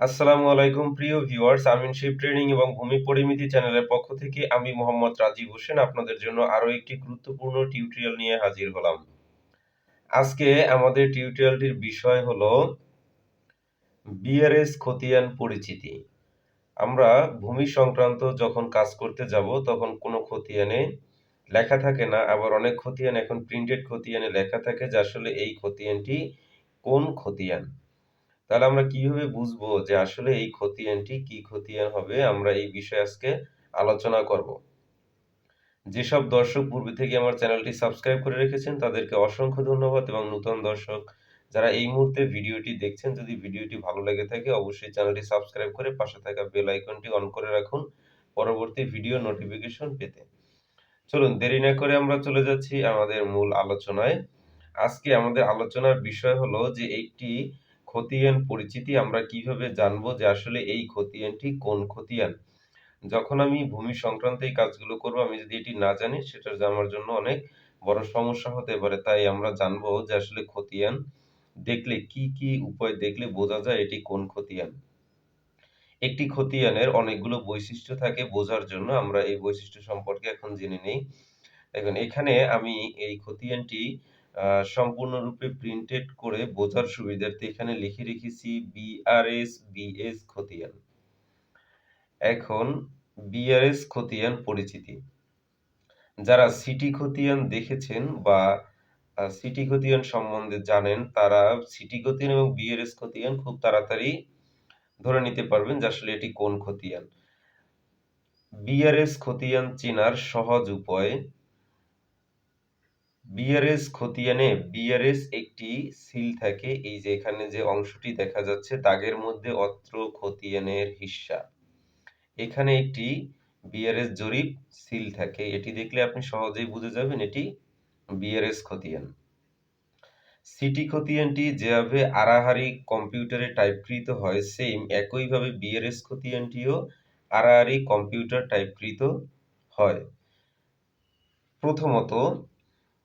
আসসালামু আলাইকুম, প্রিয় ভিউয়ার্স। আমিনশিপ ট্রেনিং এবং ভূমি পরিমিতি চ্যানেলের পক্ষ থেকে আমি মোহাম্মদ রাজীব হোসেন আপনাদের জন্য আরও একটি গুরুত্বপূর্ণ টিউটোরিয়াল নিয়ে হাজির হলাম। আজকে আমাদের টিউটোরিয়ালটির বিষয় হলো বিআরএস খতিয়ান পরিচিতি। আমরা ভূমি সংক্রান্ত যখন কাজ করতে যাব, তখন কোনো খতিয়ানে লেখা থাকে না, আবার অনেক খতিয়ান এখন প্রিন্টেড খতিয়ানে লেখা থাকে যে আসলে এই খতিয়ানটি কোন খতিয়ান? তাহলে আমরা কীভাবে বুঝব যে আসলে এই খতিয়ানটি কি খতিয়ান হবে? আমরা এই বিষয়ে আজকে আলোচনা করব। যেসব দর্শক পূর্বে থেকে আমার চ্যানেলটি সাবস্ক্রাইব করে রেখেছেন, তাদেরকে অসংখ্য ধন্যবাদ এবং নতুন দর্শক যারা এই মুহূর্তে ভিডিওটি দেখছেন, যদি ভিডিওটি ভালো লেগে থাকে, অবশ্যই চ্যানেলটি সাবস্ক্রাইব করে পাশে থাকা বেল আইকনটি অন করে রাখুন পরবর্তী ভিডিও নোটিফিকেশন পেতে। চলুন, দেরি না করে আমরা চলে যাচ্ছি আমাদের মূল আলোচনায়। আজকে আমাদের আলোচনার বিষয় হলো যে একটি খতিয়ান পরিচিতি আমরা কীভাবে জানব যে আসলে এই খতিয়ানটি কোন খতিয়ান? যখন আমি ভূমি সংক্রান্ত এই কাজগুলো করব, আমি যদি এটি না জানি, সেটা আমার জন্য অনেক বড় সমস্যা হতে পারে। তাই আমরা জানব যে আসলে খতিয়ান দেখলে কি কি উপায় দেখলে বোঝা যায় এটি কোন খতিয়ান? একটি খতিয়ানের অনেকগুলো বৈশিষ্ট্য থাকে বোঝার জন্য, আমরা এই বৈশিষ্ট্য সম্পর্কে এখন জেনে নেই। দেখুন, এখানে আমি এই খতিয়ানটি সম্পূর্ণরূপে প্রিন্টেড করে বোঝার সুবিধার্থে এখানে লিখে রেখেছি বিআরএস বিএস খতিয়ান। এখন বিআরএস খতিয়ান পরিচিতি। যারা সিটি খতিয়ান দেখেছেন বা সিটি খতিয়ান সম্বন্ধে জানেন, তারা সিটি খতিয়ান এবং বিআরএস খতিয়ান খুব তাড়াতাড়ি ধরে নিতে পারবেন যে আসলে এটি কোন খতিয়ান। বিআরএস খতিয়ান চেনার সহজ উপায় বিআরএস খতিয়ানে বিআরএস একটি সিল থাকে, এই যে এখানে যে অংশটি দেখা যাচ্ছে দাগের মধ্যে অত্র খতিয়ানের হিস্সা এখানে একটি বিআরএস জরিপ সিল থাকে, এটি দেখলে আপনি সহজেই বুঝে যাবেন এটি বিআরএস খতিয়ান। সিটি খতিয়ানটি যেভাবে আড়াহারি কম্পিউটারে টাইপকৃত হয়, সেম একইভাবে বিআরএস খতিয়ানটিও আড়াহারি কম্পিউটার টাইপকৃত হয়। প্রথমত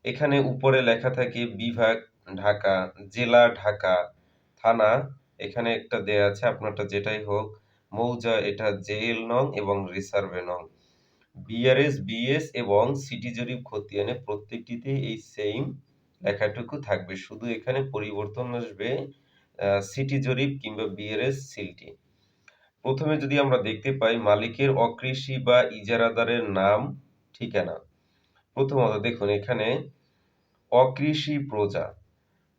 এখানে উপরে লেখা থাকে বিভাগ, ঢাকা, জেলা, ঢাকা, থানা। এখানে একটা দেয়া আছে, আপনারটা যেটাই হোক, মৌজা, এটা জেল নং এবং রিসার্ভে নং। বিআরএস, বিএস এবং সিটি জরিপ খতিয়ানে প্রত্যেকটিতে এই সেম লেখাটুকু থাকবে। শুধু এখানে পরিবর্তন আসবে সিটি জরিপ কিংবা বিআরএস সিলটি। প্রথমে যদি আমরা দেখতে পাই, মালিকের অকৃষি বা ইজারাদারের নাম, ঠিকানা। প্রথমত দেখুন, এখানে অকৃষি প্রজা।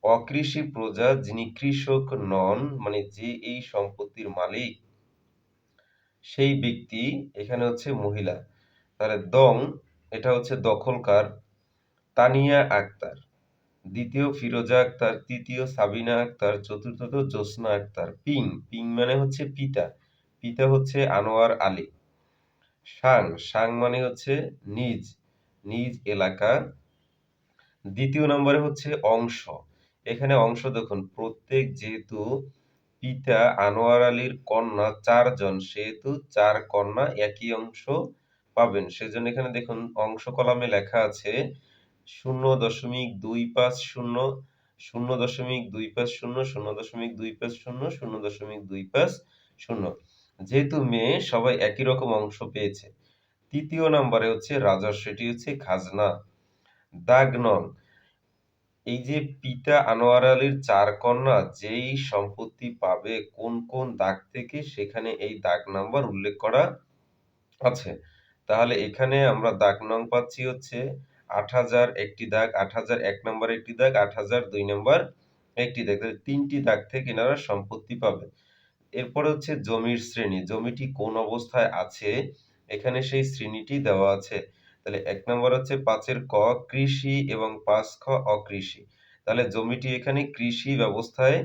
অকৃষি প্রজা যিনি কৃষক নন মানে যে এই সম্পত্তির মালিক, সেই ব্যক্তি এখানে হচ্ছে মহিলা। তাহলে দং, এটা হচ্ছে দখলকার তানিয়া আক্তার। দ্বিতীয় ফিরোজা আক্তার, তৃতীয় সাবিনা আক্তার চতুর্থত জ্যোৎস্না আক্তার, পিং। পিং মানে হচ্ছে পিতা। পিতা হচ্ছে আনোয়ার আলী। সাং সাং মানে হচ্ছে নিজ। নিজ এলাকা দ্বিতীয় নম্বরে হচ্ছে অংশ। এখানে অংশ দেখুন, প্রত্যেক যেহেতু পিতা আনোয়ার আলীর কন্যা চারজন, সেহেতু চার কন্যা একই অংশ পাবেন। সেজন্য এখানে দেখুন, অংশ কলামে লেখা আছে শূন্য দশমিক দুই পাঁচ শূন্য শূন্য দশমিক দুই পাঁচ শূন্য শূন্য দশমিক দুই পাঁচ শূন্য শূন্য দশমিক দুই পাঁচ শূন্য। যেহেতু মেয়ে, সবাই একই রকম অংশ পেয়েছে। তৃতীয় নাম্বারে হচ্ছে রাজস্ব সেটি হচ্ছে খাজনা। দাগ নং, এই যে পিতা আনোয়ার আলীর চার কন্যা, যেই সম্পত্তি পাবে, কোন কোন দাগ থেকে সেখানে এই দাগ নাম্বার উল্লেখ করা আছে? তাহলে এখানে আমরা দাগ নং পাচ্ছি হচ্ছে আট হাজার একটি দাগ, আট হাজার এক নম্বর একটি দাগ, আট হাজার দুই নম্বর একটি দাগ। তাহলে তিনটি দাগ থেকে এনারা সম্পত্তি পাবে। এরপরে হচ্ছে জমির শ্রেণি, জমিটি কোন অবস্থায় আছে? এখানে সেই শ্রেণীটি দেওয়া আছে। তাহলে এক নম্বর হচ্ছে পাঁচের ক কৃষি এবং পাঁচ খ অকৃষি। তাহলে জমিটি এখানে কৃষি ব্যবস্থায়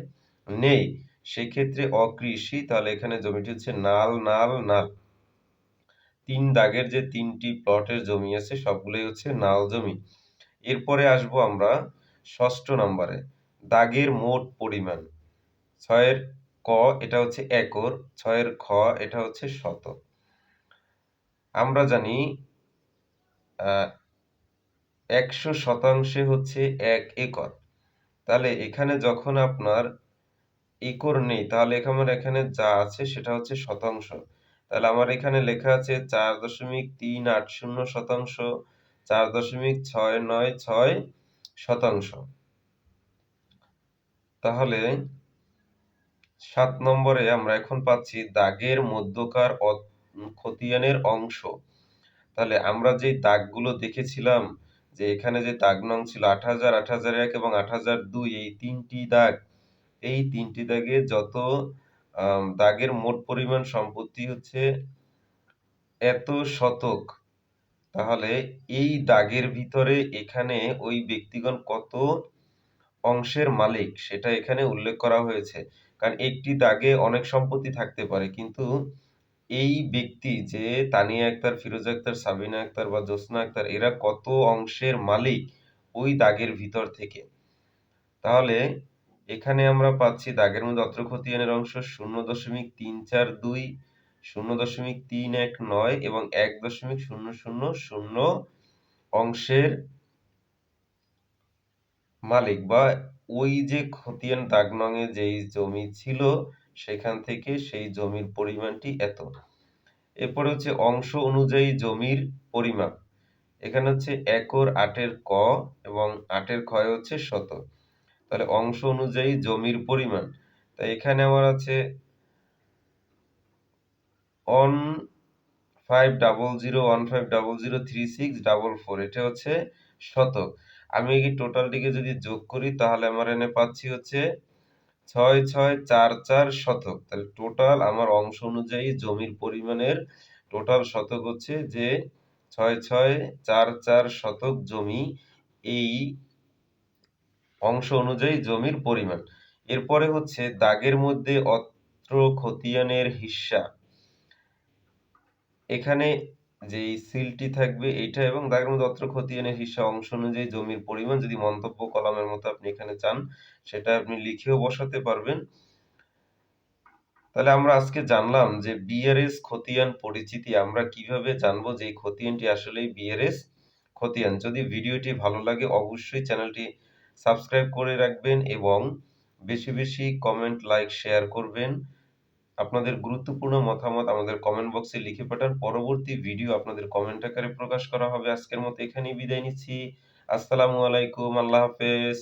নেই, সেক্ষেত্রে অকৃষি, তাহলে এখানে জমিটি হচ্ছে নাল নাল নাল। তিন দাগের যে তিনটি প্লটের জমি আছে, সবগুলোই হচ্ছে নাল জমি। এরপরে আসব আমরা ষষ্ঠ নম্বরে, দাগের মোট পরিমাণ। ছয়ের ক, এটা হচ্ছে একর, ছয়ের খ, এটা হচ্ছে শতক। আমরা জানি একশো শতাংশে হচ্ছে এক একর। তাহলে এখানে যখন আপনার একর নেই, তাহলে আমার এখানে যা আছে সেটা হচ্ছে শতাংশ। তাহলে আমার এখানে লেখা আছে চার দশমিক তিন আট শূন্য শতাংশ, চার দশমিক ছয় নয় ছয় শতাংশ। তাহলে সাত নম্বরে আমরা এখন পাচ্ছি দাগের মধ্যকার অ- খতিয়ানের অংশ। তাহলে আমরা যে দাগগুলো দেখেছিলাম, যে এখানে যে দাগ নং ছিল আট হাজার আট হাজার এক এবং আট হাজার দুই, এই তিনটি দাগ, এই তিনটি দাগে যত দাগের মোট পরিমাণ সম্পত্তি হচ্ছে এত শতক, তাহলে এই দাগের ভিতরে এখানে ওই ব্যক্তিগণ কত অংশের মালিক, সেটা এখানে উল্লেখ করা হয়েছে। কারণ একটি দাগে অনেক সম্পত্তি থাকতে পারে, কিন্তু এই ব্যক্তি যে তানিয়া আক্তার, ফিরোজা আক্তার, সাবিনা আক্তার বা জোসনা আক্তার, এরা কত অংশের মালিক ওই দাগের ভিতর থেকে? তাহলে এখানে আমরা পাচ্ছি দাগের মধ্যে অত্র খতিয়ানের অংশ শূন্য দশমিক তিন চার দুই, শূন্য দশমিক তিন এক নয় এবং এক দশমিক শূন্য শূন্য শূন্য অংশের মালিক বা ওই যে খতিয়ান দাগ নঙে যেই জমি ছিল সেখান থেকে সেই জমির পরিমাণটি এত। এরপরে হচ্ছে অংশ অনুযায়ী জমির পরিমাপ এখানে হচ্ছে একর আটের ক এবং আটের ক্ষয় হচ্ছে শত। তাহলে অংশ অনুযায়ী জমির পরিমাণ। তাই এখানে আমার আছে on five double zero one five double zero three six double four এটা হচ্ছে শতক আমি এই টোটালটিকে যদি যোগ করি, তাহলে আমার এনে পাচ্ছি হচ্ছে ছয় ছয় চার চার শতক। তাহলে টোটাল আমার অংশ অনুযায়ী জমির পরিমাণের টোটাল শতক হচ্ছে যে ছয় ছয় চার চার শতক জমি এই অংশ অনুযায়ী জমির পরিমাণ। এরপরে হচ্ছে দাগের মধ্যে অত্র খতিয়ানের হিস্সা এখানে যেই সিলটি থাকবে এইটা এবং দাগের মধ্যে অত্র খতিয়ানের হিস্সা অংশ অনুযায়ী জমির পরিমাণ যদি মন্তব্য কলামের মতো আপনি এখানে চান, সেটা আপনি লিখেও বসাতে পারবেন। তাহলে আমরা আজকে জানলাম যে বিআরএস খতিয়ান পরিচিতি আমরা কীভাবে জানব যে এই খতিয়ানটি আসলেই বিআরএস খতিয়ান। যদি ভিডিওটি ভালো লাগে অবশ্যই চ্যানেলটি সাবস্ক্রাইব করে রাখবেন এবং বেশি বেশি কমেন্ট, লাইক, শেয়ার করবেন। আপনাদের গুরুত্বপূর্ণ মতামত আমাদের কমেন্ট বক্সে লিখে পাঠান। পরবর্তী ভিডিও আপনাদের কমেন্ট আকারে প্রকাশ করা হবে। আজকের মতো এখানেই বিদায় নিচ্ছি। আসসালামু আলাইকুম। আল্লাহ হাফেজ।